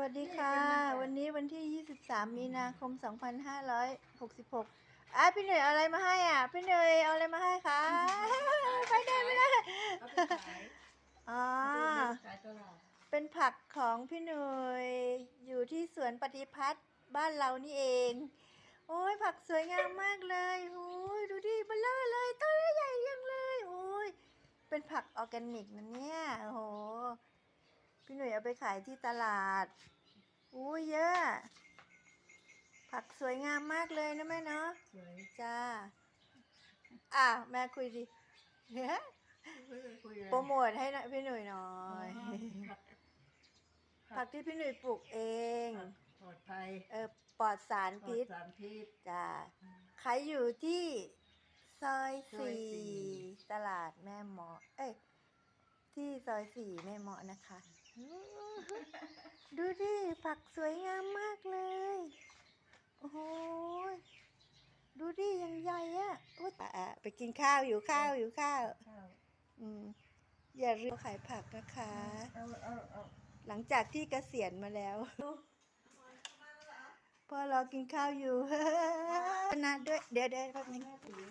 วัสดีค่ะ วันนี้วันที่ 23 มีนาคม 2566อะพี่เหนื่อยเอาอะไรมาให้อะ พี่เหนื่อยเอาอะไรมาให้คะไปได้ไม่ได้เอาไปขายอ๋อขายตลาดเป็นผักของพี่หน่ยอยู่ที่สวนปฏิพัฒน์บ้านเรานี่เอง โอ้ยผักสวยงามมากเลยโอ้ยดูดิเบลเลอร์เลยต้นใหญ่ยังเลยโอ้ยเป็นผักออร์แกนิกนะเนี่ยโอ้โห พี่หน่ยเอาไปขายที่ตลาด อู้ยเยอะ ผักสวยงามมากเลยนะแม่เนาะ สวยจ้า อะแม่คุยดิไม่ได้คุยอะไรโปรโมทให้หน่อยพี่หน่ยหน่อยผักผักที่พี่หนุ่ยปลูกเอง ปลอดภัย เออปลอดสารปลอพิดษสารพิษ จ้า ขายอยู่ที่ซอยซอยสี่สี่ตลาดแม่หมอเอ้ย ที่ซอยสี่แม่หมอนะคะอื้อดูดิ ผักสวยงามมากเลย โอ้โหยดูดิยังใหญ่อะอุ๊ยอะอะไปกินข้าวอยู่ข้าวอยู่ข้าวข้าวอืม อย่าลืมขายผักนะคะเอาเอาเอาหลังจากที่เกษียณมาแล้วพอรอกินข้าวอยู่นะด้วย เดี๋ยวเดี๋ยวแป๊บนึงแม่ถือ